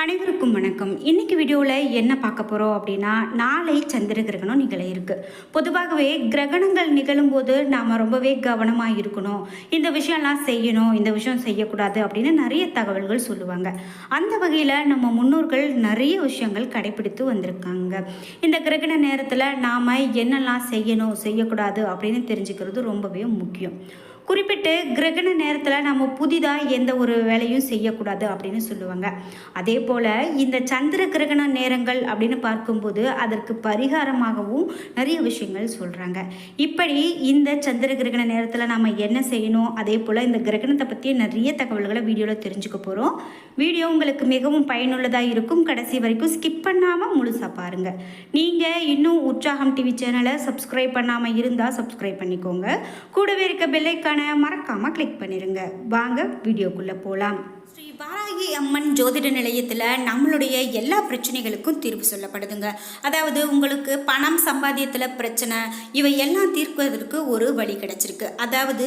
அனைவருக்கும் வணக்கம். இன்னைக்கு வீடியோவில் என்ன பார்க்க போகிறோம் அப்படின்னா நாளை சந்திர கிரகணம் நிகழ இருக்குது பொதுவாகவே கிரகணங்கள் நிகழும்போது நாம் ரொம்பவே கவனமாக இருக்கணும். இந்த விஷயம்லாம் செய்யணும் இந்த விஷயம் செய்யக்கூடாது அப்படின்னு நிறைய தகவல்கள் சொல்லுவாங்க. அந்த வகையில் நம்ம முன்னோர்கள் நிறைய விஷயங்கள் கடைபிடித்து வந்திருக்காங்க. இந்த கிரகண நேரத்தில் நாம் என்னெல்லாம் செய்யணும் செய்யக்கூடாது அப்படின்னு தெரிஞ்சுக்கிறது ரொம்பவே முக்கியம். குறிப்பிட்டு கிரகண நேரத்தில் நம்ம புதிதாக எந்த ஒரு வேலையும் செய்யக்கூடாது அப்படின்னு சொல்லுவாங்க. அதே போல் இந்த சந்திர கிரகண நேரங்கள் அப்படின்னு பார்க்கும்போது அதற்கு பரிகாரமாகவும் நிறைய விஷயங்கள் சொல்கிறாங்க இப்படி இந்த சந்திர கிரகண நேரத்தில் நம்ம என்ன செய்யணும்? அதே போல் இந்த கிரகணத்தை பற்றி நிறைய தகவல்களை வீடியோவில் தெரிஞ்சுக்க போகிறோம் வீடியோ உங்களுக்கு மிகவும் பயனுள்ளதாக இருக்கும். கடைசி வரைக்கும் ஸ்கிப் பண்ணாமல் முழுசாக பாருங்கள் நீங்கள் இன்னும் உற்சாகம் டிவி சேனலை சப்ஸ்கிரைப் பண்ணாமல் இருந்தால் சப்ஸ்கிரைப் பண்ணிக்கோங்க. கூடவே இருக்க பெல்லைக்கான மறக்காமல் கிளிக் பண்ணிடுங்க வாங்க வீடியோக்குள்ளே போகலாம் ஸ்ரீ வாராகி அம்மன் ஜோதிட நிலையத்தில் நம்மளுடைய எல்லா பிரச்சனைகளுக்கும் தீர்வு சொல்லப்படுதுங்க. அதாவது உங்களுக்கு பணம் சம்பாதியத்தில் பிரச்சனை இவை எல்லாம் தீர்க்குவதற்கு ஒரு வழி கிடைச்சிருக்கு. அதாவது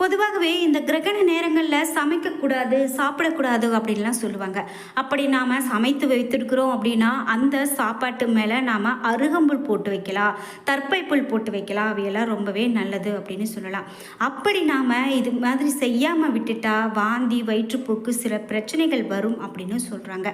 பொதுவாகவே இந்த கிரகண நேரங்களில் சமைக்கக்கூடாது சாப்பிடக்கூடாது அப்படின்லாம் சொல்லுவாங்க. அப்படி நாம் சமைத்து வைத்திருக்கிறோம் அப்படின்னா அந்த சாப்பாட்டு மேலே நாம் அருகம்புல் போட்டு வைக்கலாம் தற்பைப்புல் போட்டு வைக்கலாம். அவையெல்லாம் ரொம்பவே நல்லது அப்படின்னு சொல்லலாம். அப்படி நாம் இது மாதிரி செய்யாமல் விட்டுட்டா வாந்தி வயிற்றுப்போக்கு சில பிரச்சனைகள் வரும் அப்படின்னு சொல்கிறாங்க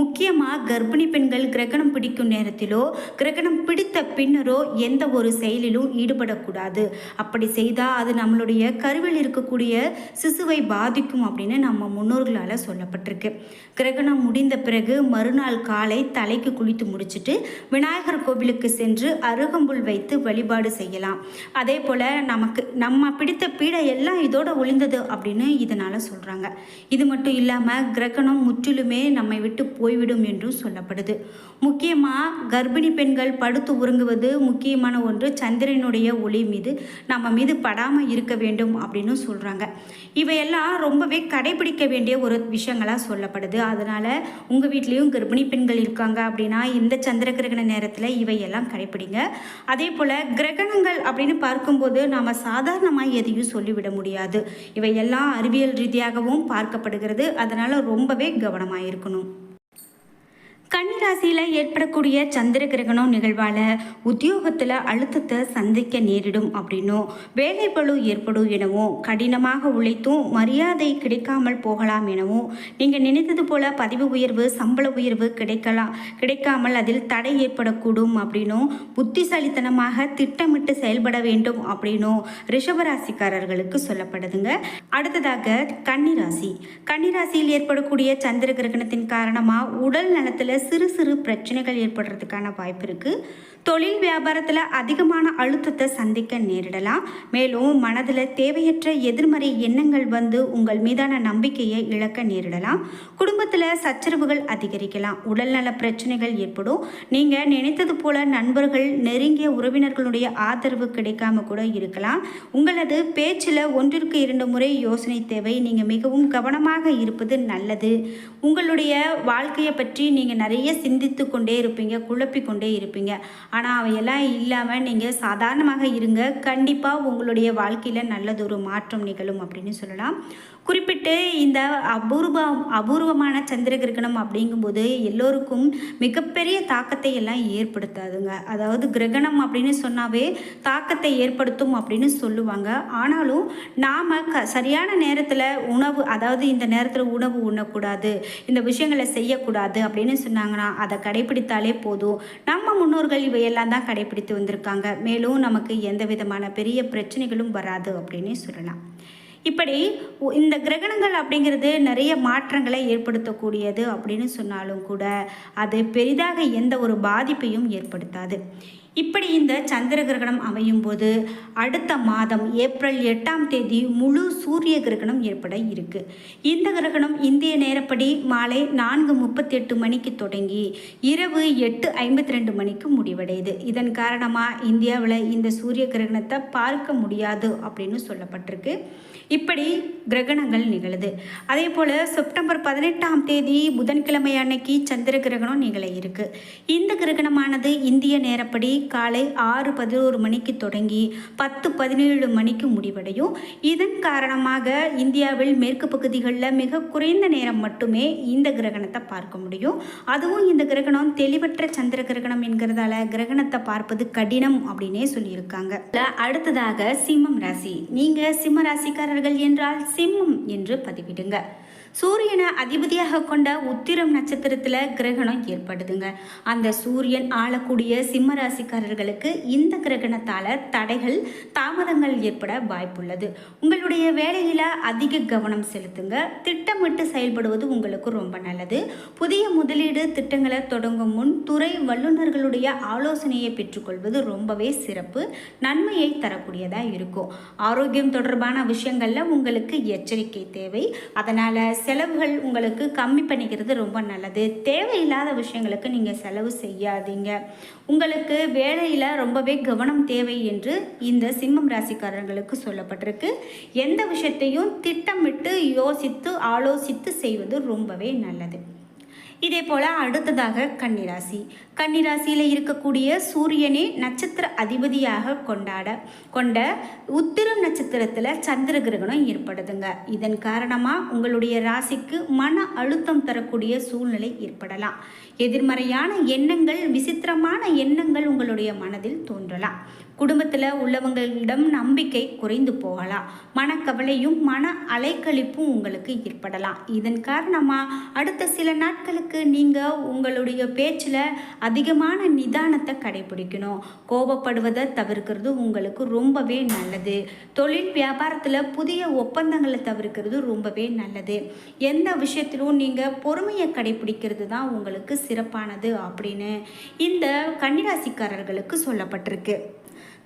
முக்கியமாக கர்ப்பிணி பெண்கள் கிரகணம் பிடிக்கும் நேரத்திலோ கிரகணம் பிடித்த பின்னரோ எந்த ஒரு செயலிலும் ஈடுபடக்கூடாது. அப்படி செய்தால் அது நம்மளுடைய கருவில் இருக்கக்கூடிய சிசுவை பாதிக்கும் அப்படின்னு நம்ம முன்னோர்களால் சொல்லப்பட்டிருக்கு. கிரகணம் முடிந்த பிறகு மறுநாள் காலை தலைக்கு குளித்து முடிச்சுட்டு விநாயகர் கோவிலுக்கு சென்று அருகம்புல் வைத்து வழிபாடு செய்யலாம். அதே போல் நமக்கு நம்ம பிடித்த பீடை எல்லாம் இதோட ஒளிந்தது அப்படின்னு இதனால் சொல்கிறாங்க இது மட்டும் இல்லாமல் கிரகணம் முற்றிலுமே நம்மை விட்டு போய்விடும் என்றும் சொல்லப்படுது. முக்கியமாக கர்ப்பிணி பெண்கள் படுத்து உறங்குவது முக்கியமான ஒன்று. சந்திரனுடைய ஒளி மீது நம்ம மீது படாமல் இருக்க வேண்டும் அப்படின்னு சொல்கிறாங்க இவையெல்லாம் ரொம்பவே கடைபிடிக்க வேண்டிய ஒரு விஷயங்களாக சொல்லப்படுது. அதனால் உங்கள் வீட்லேயும் கர்ப்பிணி பெண்கள் இருக்காங்க அப்படின்னா இந்த சந்திர கிரகண நேரத்தில் இவையெல்லாம் கடைபிடிங்க. அதே போல் கிரகணங்கள் அப்படின்னு பார்க்கும்போது நாம் சாதாரணமாக எதையும் சொல்லிவிட முடியாது. இவையெல்லாம் அறிவியல் ரீதியாகவும் பார்க்கப்படுகிறது. அதனால் ரொம்பவே கவனமாக இருக்கணும். கன்னிராசியில் ஏற்படக்கூடிய சந்திர கிரகணம் நிகழ்வால் உத்தியோகத்தில் அழுத்தத்தை சந்திக்க நேரிடும் அப்படின்னும் வேலைப்பளு ஏற்படும் எனவும் கடினமாக உழைத்தும் மரியாதை கிடைக்காமல் போகலாம் எனவும் நீங்கள் நினைத்தது போல பதவி உயர்வு சம்பள உயர்வு கிடைக்கலாம் கிடைக்காமல் அதில் தடை ஏற்படக்கூடும் அப்படின்னும் புத்திசாலித்தனமாக திட்டமிட்டு செயல்பட வேண்டும் அப்படின்னும் ரிஷபராசிக்காரர்களுக்கு சொல்லப்படுதுங்க. அடுத்ததாக கன்னிராசி. கன்னிராசியில் ஏற்படக்கூடிய சந்திர கிரகணத்தின் காரணமாக உடல் நலத்தில் சிறு சிறு பிரச்சனைகள் ஏற்படுறதுக்கான வாய்ப்பு இருக்குது தொழில் வியாபாரத்தில் அதிகமான அழுத்தத்தை சந்திக்க நேரிடலாம். மேலும் மனதில் தேவையற்ற எதிர்மறை எண்ணங்கள் வந்து உங்கள் மீதான நம்பிக்கையை இழக்க நேரிடலாம். குடும்பத்தில் சச்சரவுகள் அதிகரிக்கலாம். உடல்நல பிரச்சனைகள் ஏற்படும். நீங்கள் நினைத்தது போல நண்பர்கள் நெருங்கிய உறவினர்களுடைய ஆதரவு கிடைக்காம கூட இருக்கலாம். உங்களது பேச்சில் ஒன்றிற்கு இரண்டு முறை யோசனை தேவை. நீங்கள் மிகவும் கவனமாக இருப்பது நல்லது. உங்களுடைய வாழ்க்கையை பற்றி நீங்கள் நிறைய சிந்தித்து கொண்டே இருப்பீங்க குழப்பி கொண்டே இருப்பீங்க. ஆனால் அவையெல்லாம் இல்லாமல் நீங்கள் சாதாரணமாக இருங்க. கண்டிப்பாக உங்களுடைய வாழ்க்கையில் நல்லதொரு மாற்றம் நிகழும் அப்படின்னு சொல்லலாம். குறிப்பிட்டு இந்த அபூர்வ அபூர்வமான சந்திர கிரகணம் அப்படிங்கும்போது எல்லோருக்கும் மிகப்பெரிய தாக்கத்தை எல்லாம் ஏற்படுத்தாதுங்க. அதாவது கிரகணம் அப்படின்னு சொன்னாவே தாக்கத்தை ஏற்படுத்தும் அப்படின்னு சொல்லுவாங்க. ஆனாலும் நாம் க சரியான நேரத்தில் உணவு அதாவது இந்த நேரத்தில் உணவு உண்ணக்கூடாது இந்த விஷயங்களை செய்யக்கூடாது அப்படின்னு சொன்னாங்கன்னா அதை கடைபிடித்தாலே போதும். நம்ம முன்னோர்கள் இவையெல்லாம் தான் கடைபிடித்து வந்திருக்காங்க. மேலும் நமக்கு எந்த விதமான பெரிய பிரச்சனைகளும் வராது அப்படின்னு சொல்லலாம். இப்படி இந்த கிரகணங்கள் அப்படிங்கிறது நிறைய மாற்றங்களை ஏற்படுத்தக்கூடியது அப்படின்னு சொன்னாலும் கூட அது பெரிதாக எந்த ஒரு பாதிப்பையும் ஏற்படுத்தாது. இப்படி இந்த சந்திர கிரகணம் அமையும் போது அடுத்த மாதம் ஏப்ரல் எட்டாம் தேதி முழு சூரிய கிரகணம் ஏற்பட இருக்கு. இந்த கிரகணம் இந்திய நேரப்படி மாலை நான்கு முப்பத்தி எட்டு மணிக்கு தொடங்கி இரவு எட்டு ஐம்பத்தி ரெண்டு மணிக்கு முடிவடையுது. இதன் காரணமாக இந்தியாவில் இந்த சூரிய கிரகணத்தை பார்க்க முடியாது அப்படின்னு சொல்லப்பட்டிருக்கு. இப்படி கிரகணங்கள் நிகழுது. அதே போல் செப்டம்பர் பதினெட்டாம் தேதி புதன்கிழமை அன்னைக்கு சந்திர கிரகணம் நிகழ இருக்கு. இந்த கிரகணமானது இந்திய நேரப்படி காலை ஆறு பதினோரு மணிக்கு தொடங்கி பத்து பதினேழு மணிக்கு முடிவடையும். இதன் காரணமாக இந்தியாவில் மேற்கு பகுதிகளில் மிக குறைந்த நேரம் மட்டுமே இந்த கிரகணத்தை பார்க்க முடியும். அதுவும் இந்த கிரகணம் தெளிவற்ற சந்திர கிரகணம் என்கிறதால கிரகணத்தை பார்ப்பது கடினம் அப்படின்னே சொல்லியிருக்காங்க. அடுத்ததாக சிம்மம் ராசி. நீங்க சிம்ம ராசிக்காரர்கள் என்றால் சிம்மம் என்று பதிவிடுங்க. சூரியனை அதிபதியாக கொண்ட உத்திரம் நட்சத்திரத்தில் கிரகணம் ஏற்படுதுங்க. அந்த சூரியன் ஆளக்கூடிய சிம்ம ராசிக்காரர்களுக்கு இந்த கிரகணத்தால் தடைகள் தாமதங்கள் ஏற்பட வாய்ப்புள்ளது. உங்களுடைய வேலையில் அதிக கவனம் செலுத்துங்க. திட்டமிட்டு செயல்படுவது உங்களுக்கு ரொம்ப நல்லது. புதிய முதலீடு திட்டங்களை தொடங்கும் முன் துறை வல்லுநர்களுடைய ஆலோசனையை பெற்றுக்கொள்வது ரொம்பவே சிறப்பு. நன்மையை தரக்கூடியதாக இருக்கும். ஆரோக்கியம் தொடர்பான விஷயங்களில் உங்களுக்கு எச்சரிக்கை தேவை. அதனால் செலவுகள் உங்களுக்கு கம்மி பண்ணிக்கிறது ரொம்ப நல்லது. தேவையில்லாத விஷயங்களுக்கு நீங்கள் செலவு செய்யாதீங்க. உங்களுக்கு வேலையில் ரொம்பவே கவனம் தேவை என்று இந்த சிம்மம் ராசிக்காரர்களுக்கு சொல்லப்பட்டிருக்கு. எந்த விஷயத்தையும் திட்டமிட்டு யோசித்து ஆலோசித்து செய்வது ரொம்பவே நல்லது. இதே போல் அடுத்ததாக கன்னிராசி. கன்னிராசியில் இருக்கக்கூடிய சூரியனை நட்சத்திர அதிபதியாக கொண்டாட கொண்ட உத்திரம் நட்சத்திரத்தில் சந்திர கிரகணம் ஏற்படுதுங்க. இதன் காரணமாக உங்களுடைய ராசிக்கு மன அழுத்தம் தரக்கூடிய சூழ்நிலை ஏற்படலாம். எதிர்மறையான எண்ணங்கள் விசித்திரமான எண்ணங்கள் உங்களுடைய மனதில் தோன்றலாம். குடும்பத்தில் உள்ளவங்களிடம் நம்பிக்கை குறைந்து போகலாம். மனக்கவலையும் மன அலைக்கழிப்பும் உங்களுக்கு ஏற்படலாம். இதன் காரணமாக அடுத்த சில நாட்களுக்கு நீங்கள் உங்களுடைய பேச்சில் அதிகமான நிதானத்தை கடைபிடிக்கணும். கோபப்படுவதை தவிர்க்கிறது உங்களுக்கு ரொம்பவே நல்லது. தொழில் வியாபாரத்தில் புதிய ஒப்பந்தங்களை தவிர்க்கிறது ரொம்பவே நல்லது. எந்த விஷயத்திலும் நீங்கள் பொறுமையை கடைபிடிக்கிறது தான் உங்களுக்கு சிறப்பானது அப்படின்னு இந்த கன்னிராசிக்காரர்களுக்கு சொல்லப்பட்டிருக்கு.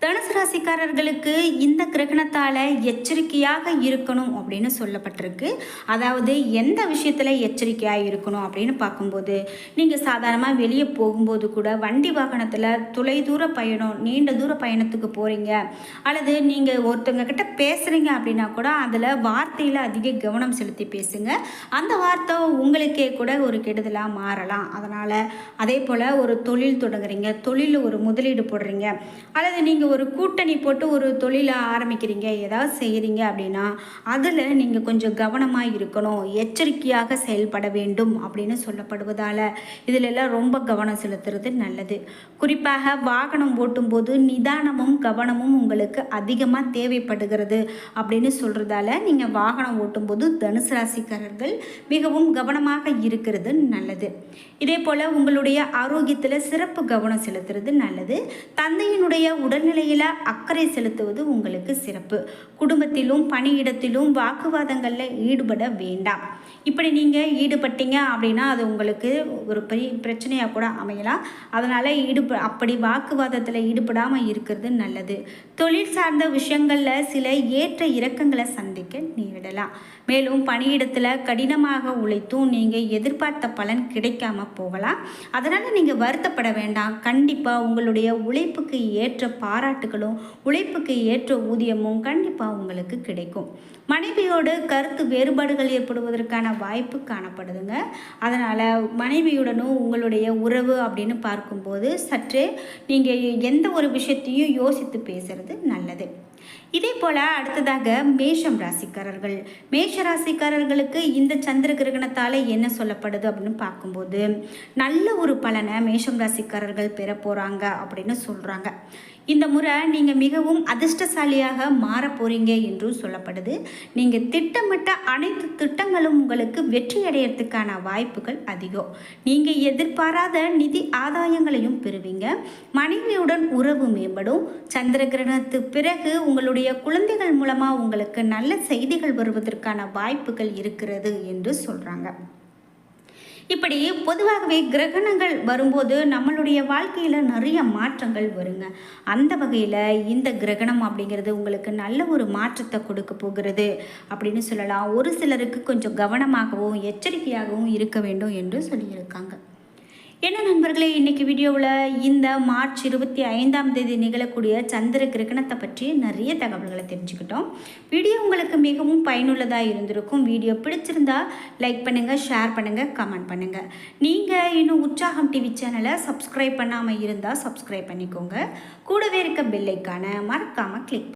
தனுசு ராசிக்காரர்களுக்கு இந்த கிரகணத்தால் எச்சரிக்கையாக இருக்கணும் அப்படின்னு சொல்லப்பட்டிருக்கு. அதாவது எந்த விஷயத்தில் எச்சரிக்கையாக இருக்கணும் அப்படின்னு பார்க்கும்போது நீங்கள் சாதாரணமாக வெளியே போகும்போது கூட வண்டி வாகனத்தில் தொலைதூர பயணம் நீண்ட தூர பயணத்துக்கு போகிறீங்க அல்லது நீங்கள் ஒருத்தவங்க கிட்ட பேசுகிறீங்க அப்படின்னா கூட அதில் வார்த்தையில் அதிக கவனம் செலுத்தி பேசுங்க. அந்த வார்த்தை உங்களுக்கே கூட ஒரு கெடுதலாக மாறலாம். அதனால் அதே போல் ஒரு தொழில் தொடங்குறீங்க. தொழிலில் ஒரு முதலீடு போடுறீங்க. அல்லது நீங்கள் ஒரு கூட்டணி போட்டு ஒரு தொழிலை ஆரம்பிக்கிறீங்க ஏதாவது செய்கிறீங்க அப்படின்னா அதில் நீங்கள் கொஞ்சம் கவனமாக இருக்கணும் எச்சரிக்கையாக செயல்பட வேண்டும் அப்படின்னு சொல்லப்படுவதால் இதிலெல்லாம் ரொம்ப கவனம் செலுத்துறது நல்லது. குறிப்பாக வாகனம் ஓட்டும்போது நிதானமும் கவனமும் உங்களுக்கு அதிகமாக தேவைப்படுகிறது அப்படின்னு சொல்கிறதால நீங்கள் வாகனம் ஓட்டும்போது தனுசு ராசிக்காரர்கள் மிகவும் கவனமாக இருக்கிறது நல்லது. இதே போல் உங்களுடைய ஆரோக்கியத்தில் சிறப்பு கவனம் செலுத்துறது நல்லது. தந்தையினுடைய உடல்நிலை உடல்நிலையில் அக்கறை செலுத்துவது உங்களுக்கு சிறப்பு. குடும்பத்திலும் பணியிடத்திலும் வாக்குவாதங்களில் ஈடுபட வேண்டாம். இப்படி நீங்கள் ஈடுபட்டீங்க அப்படின்னா அது உங்களுக்கு ஒரு பெரிய பிரச்சனையாக கூட அமையலாம். அதனால் ஈடுப அப்படி வாக்குவாதத்தில் ஈடுபடாமல் இருக்கிறது நல்லது. தொழில் சார்ந்த விஷயங்களில் சில ஏற்ற இறக்கங்களை சந்திக்க நேரிடலாம். மேலும் பணியிடத்தில் கடினமாக உழைத்தும் நீங்கள் எதிர்பார்த்த பலன் கிடைக்காம போகலாம். அதனால் நீங்கள் வருத்தப்பட வேண்டாம். கண்டிப்பாக உங்களுடைய உழைப்புக்கு ஏற்ற பாராட்டுகளும் உழைப்புக்கு ஏற்ற ஊதியமும் கண்டிப்பாக உங்களுக்கு கிடைக்கும். மனைவியோடு கருத்து வேறுபாடுகள் ஏற்படுவதற்கான வாய்ப்பு காணப்படுதுங்க. அதனால் மனைவியுடனும் உங்களுடைய உறவு அப்படின்னு பார்க்கும்போது சற்றே நீங்கள் எந்த ஒரு விஷயத்தையும் யோசித்து பேசுறது நல்லது. இதே போல் அடுத்ததாக மேஷம் ராசிக்காரர்கள். மேஷ ராசிக்காரர்களுக்கு இந்த சந்திர கிரகணத்தால் என்ன சொல்லப்படுது அப்படின்னு பார்க்கும்போது நல்ல ஒரு பலனை மேஷம் ராசிக்காரர்கள் பெற போகிறாங்க அப்படின்னு சொல்கிறாங்க இந்த முறை நீங்கள் மிகவும் அதிர்ஷ்டசாலியாக மாற போகிறீங்க என்றும் சொல்லப்படுது. நீங்கள் திட்டமிட்ட அனைத்து திட்டங்களும் உங்களுக்கு வெற்றி அடையிறதுக்கான வாய்ப்புகள் அதிகம். நீங்கள் எதிர்பாராத நிதி ஆதாயங்களையும் பெறுவீங்க. மனைவியுடன் உறவு மேம்படும். சந்திர கிரகணத்து பிறகு உங்களுடைய குழந்தைகள் மூலமாக உங்களுக்கு நல்ல செய்திகள் வருவதற்கான வாய்ப்புகள் இருக்கிறது என்று சொல்கிறாங்க இப்படி பொதுவாகவே கிரகணங்கள் வரும்போது நம்மளுடைய வாழ்க்கையில் நிறைய மாற்றங்கள் வருங்க. அந்த வகையில் இந்த கிரகணம் அப்படிங்கிறது உங்களுக்கு நல்ல ஒரு மாற்றத்தை கொடுக்க போகிறது அப்படின்னு சொல்லலாம். ஒரு சிலருக்கு கொஞ்சம் கவனமாகவும் எச்சரிக்கையாகவும் இருக்க வேண்டும் என்று சொல்லியிருக்காங்க. என்ன நண்பர்களே இன்றைக்கி வீடியோவில் இந்த மார்ச் இருபத்தி ஐந்தாம் தேதி நிகழக்கூடிய சந்திர கிரகணத்தை பற்றி நிறைய தகவல்களை தெரிஞ்சுக்கிட்டோம். வீடியோ உங்களுக்கு மிகவும் பயனுள்ளதாக இருந்திருக்கும். வீடியோ பிடிச்சிருந்தா லைக் பண்ணுங்கள் ஷேர் பண்ணுங்கள் கமெண்ட் பண்ணுங்கள் நீங்கள் இன்னும் உற்சாகம் டிவி சேனலை சப்ஸ்கிரைப் பண்ணாமல் இருந்தால் சப்ஸ்கிரைப் பண்ணிக்கோங்க. கூடவே இருக்க பெல்லைக்கான மறக்காமல் கிளிக்